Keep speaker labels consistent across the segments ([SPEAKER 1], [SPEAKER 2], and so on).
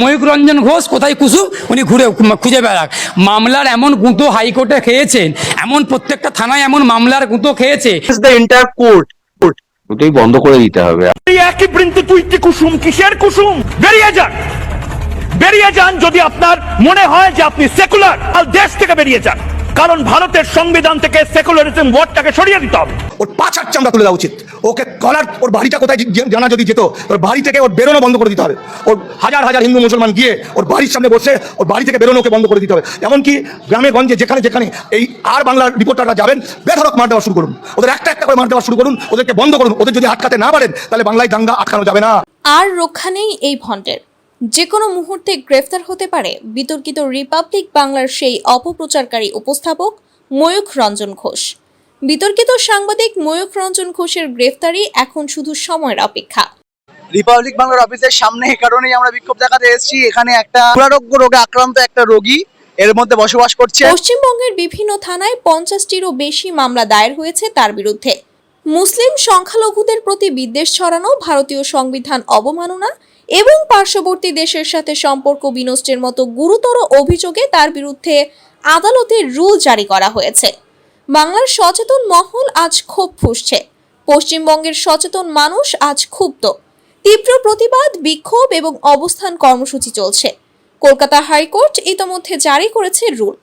[SPEAKER 1] ময়ূক রঞ্জন ঘোষ কোথায় কুসুম উনি ঘুরে খুঁজে বেড়াক। মামলার এমন গুঁতো হাইকোর্টে খেয়েছেন এমন প্রত্যেকটা থানায় এমন মামলার গুঁতো খেয়েছে।
[SPEAKER 2] বন্ধ করে দিতে হবে।
[SPEAKER 3] একই বৃন্তে তুইটি কুসুম? কিসের কুসুম? বেরিয়ে যান। বেরিয়ে যান যদি আপনার মনে হয় যে আপনি সেকুলার আর দেশ থেকে বেরিয়ে যান। কারণ ভারতের সংবিধান থেকে সেকুলারিজম ওয়ার্ডটাকে সরিয়ে দিতে হবে।
[SPEAKER 4] ওর পাঁচ চামড়া তুলে দেওয়া উচিত। ওকে কলার ওর বাড়িটা কোথায় জানা যদি যেত, ওর বাড়ি থেকে ওর বেরোনো বন্ধ করে দিতে হবে। ওর হাজার হাজার হিন্দু মুসলমান গিয়ে ওর বাড়ির সামনে বসে ওর বাড়ি থেকে বেরোনো ওকে বন্ধ করে দিতে হবে। এমনকি গ্রামে, গঞ্জে, যেখানে যেখানে এই আর বাংলার রিপোর্টাররা যাবেন বেধরক মার দেওয়া শুরু করুন। ওদের একটা একটা করে মার দেওয়া শুরু করুন, ওদেরকে বন্ধ করুন। ওদের যদি আটকাতে না পারেন, তাহলে বাংলায় দাঙ্গা আটকানো যাবে না।
[SPEAKER 5] আর রক্ষা নেই এই ভণ্ডের। যে কোনো মুহূর্তে গ্রেফতার হতে পারে বিতর্কিত রিপাবলিক বাংলার সেই অপপ্রচারকারী উপস্থাপক ময়ূখ রঞ্জন ঘোষ। বিতর্কিত সাংবাদিক ময়ূখ রঞ্জন ঘোষের গ্রেফতারি এখন শুধু সময়ের অপেক্ষা।
[SPEAKER 6] রিপাবলিক বাংলার অফিসের সামনে এই কারণেই আমরা বিক্ষোভ দেখাতে এসেছি। এখানে একটা দুরারোগ্য রোগে আক্রান্ত একটা রোগী এর মধ্যে বসবাস করছে।
[SPEAKER 5] পশ্চিমবঙ্গের বিভিন্ন থানায় পঞ্চাশটিরও বেশি মামলা দায়ের হয়েছে তার বিরুদ্ধে। মুসলিম সংখ্যালঘুদের প্রতি বিদ্বেষ ছড়ানো ভারতীয় সংবিধান অবমাননা এবং পার্শ্ববর্তী দেশের সাথে সম্পর্ক বিনষ্টের মতো গুরুতর অভিযোগে তার বিরুদ্ধে আদালতে রুল জারি করা হয়েছে। বাংলার সচেতন মহল আজ ক্ষোভ ফুসছে। পশ্চিমবঙ্গের সচেতন মানুষ আজ ক্ষুব্ধ। তীব্র প্রতিবাদ, বিক্ষোভ এবং অবস্থান কর্মসূচি চলছে। কলকাতা হাইকোর্ট ইতোমধ্যে জারি করেছে রুল।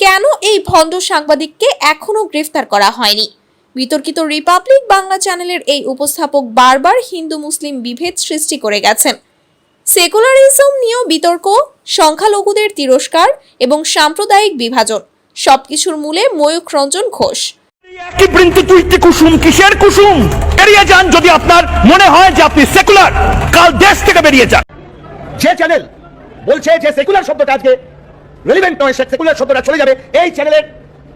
[SPEAKER 5] কেন এই ভণ্ড সাংবাদিককে এখনও গ্রেফতার করা হয়নি? বিতর্কিত রিপাবলিক বাংলা চ্যানেলের এই উপস্থাপক বারবার হিন্দু মুসলিম বিভেদ সৃষ্টি করে গেছেন। সেকুলারিজম নিয়েও বিতর্ক, সংখ্যালঘুদের তিরস্কার এবং সাম্প্রদায়িক বিভাজন। সবকিছুর মূলে ময়ূখ রঞ্জন ঘোষ।
[SPEAKER 3] এই একই বৃন্তে তুইটি কুসুম? কিসের কুসুম? বেরিয়ে যান যদি আপনার মনে হয় যে আপনি সেকুলার কাল দেশ থেকে বেরিয়ে যান।
[SPEAKER 4] যে চ্যানেল বলছে যে সেকুলার শব্দটা আজকে রেলিভেন্ট নয় সে সেকুলার শব্দটা চলে যাবে। এই চ্যানেলের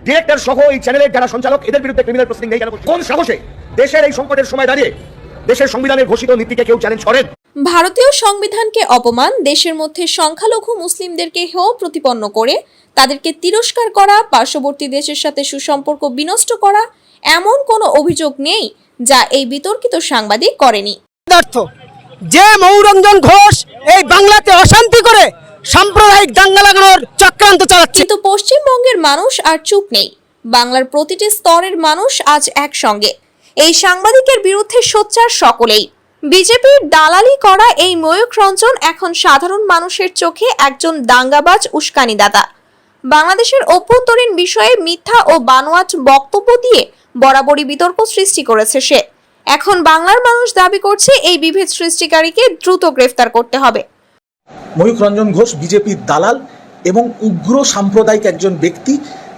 [SPEAKER 4] ডিরেক্টর সহ এই চ্যানেলের যারা সঞ্চালক এদের বিরুদ্ধে ক্রিমিনাল প্রসিডিং নেই কেন? কোন সাহসে দেশের এই সংকটের সময় দাঁড়িয়ে দেশের সংবিধানের ঘোষিত নীতিকে কেউ চ্যালেঞ্জ করেন?
[SPEAKER 5] ভারতীয় সংবিধানকে অপমান দেশের মধ্যে সংখ্যালঘু মুসলিমদেরকে হেয় প্রতিপন্ন করে তাদেরকে তিরস্কার করা পার্শ্ববর্তী দেশের সাথে সুসম্পর্ক বিনষ্ট করা এমন কোনো অভিযোগ নেই যা এই বিতর্কিত সাংবাদিক করেনি।
[SPEAKER 7] যে মৌরঞ্জন ঘোষ এই বাংলাতে অশান্তি করে সাম্প্রদায়িক দাঙ্গা লাগানোর চক্রান্ত চালাচ্ছে।
[SPEAKER 5] কিন্তু পশ্চিমবঙ্গের মানুষ আর চুপ নেই। বাংলার প্রতিটি স্তরের মানুষ আজ একসঙ্গে। এই সাংবাদিকের বিরুদ্ধে সোচ্চার সকলেই। বিজেপির দালালি করা এই ময়ূক রঞ্জন এখন সাধারণ মানুষের চোখে একজন দাঙ্গাবাজ উস্কানিদাতা। বাংলাদেশের অভ্যন্তরীণ বিষয়ে মিথ্যা ও বানোয়াট বক্তব্য দিয়ে বরাবরই বিতর্ক সৃষ্টি করেছে সে। এখন বাংলার মানুষ দাবি করছে এই বিভেদ সৃষ্টিকারীকে দ্রুত গ্রেফতার করতে হবে।
[SPEAKER 8] ময়ূখ রঞ্জন ঘোষ বিজেপির দালাল এবং উগ্র সাম্প্রদায়িক একজন ব্যক্তি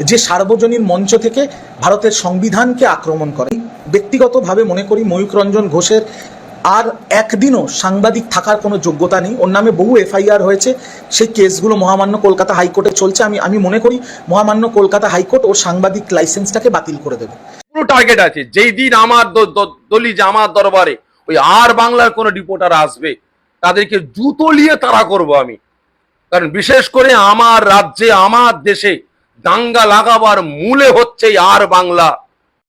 [SPEAKER 8] যে সার্বজনীন মঞ্চ থেকে ভারতের সংবিধানকে আক্রমণ করে। ব্যক্তিগতভাবে মনে করি ময়ূখ রঞ্জন ঘোষের আর একদিনও সাংবাদিক থাকার কোনো যোগ্যতা নেই। ওর নামে বহু এফআইআর হয়েছে। সেই কেসগুলো মহামান্য কলকাতা হাইকোর্টে চলছে। আমি আমি মনে করি মহামান্য কলকাতা হাইকোর্ট ওর সাংবাদিক লাইসেন্সটাকে বাতিল করে দেবে।
[SPEAKER 2] পুরো টার্গেট আছে। যেই দিন আমার দলি যে আমার দরবারে, ওই আর বাংলার কোনো রিপোর্টার আসবে, তাদেরকে জুতো নিয়ে তাড়া করব আমি। কারণ বিশেষ করে আমার রাজ্যে, আমার দেশে দাঙ্গা লাগাবার মূলে হচ্ছে আর বাংলা।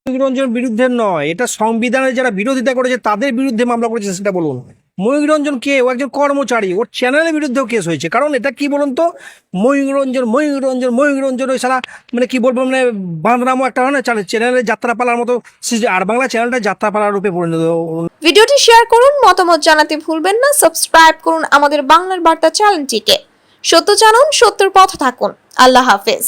[SPEAKER 7] ময়ূরঞ্জন বিরুদ্ধে নয়। এটা সংবিধানের যারা বিরোধিতা করেছে, তাদের বিরুদ্ধে মামলা করেছে, সেটা বলুন। ময়ূরঞ্জন কে? ও একজন কর্মচারী। ওর চ্যানেলের বিরুদ্ধেও কেস হয়েছে। কারণ এটা কি বলুন তো? ময়ূরঞ্জন ময়ূরঞ্জন ময়ূরঞ্জন ওই সারা মানে কি বলব মানে বাঁধরামো একটা হয় না চ্যানেলের যাত্রাপালার মতো আর বাংলা চ্যানেলটা যাত্রাপালার রূপে পরিণত
[SPEAKER 5] ভিডিওটি শেয়ার করুন, মতামত জানাতে ভুলবেন না। সাবস্ক্রাইব করুন আমাদের বাংলার বার্তা চ্যানেলটিকে সত্য জানুন, সত্যের পথ থাকুন। আল্লাহ হাফেজ।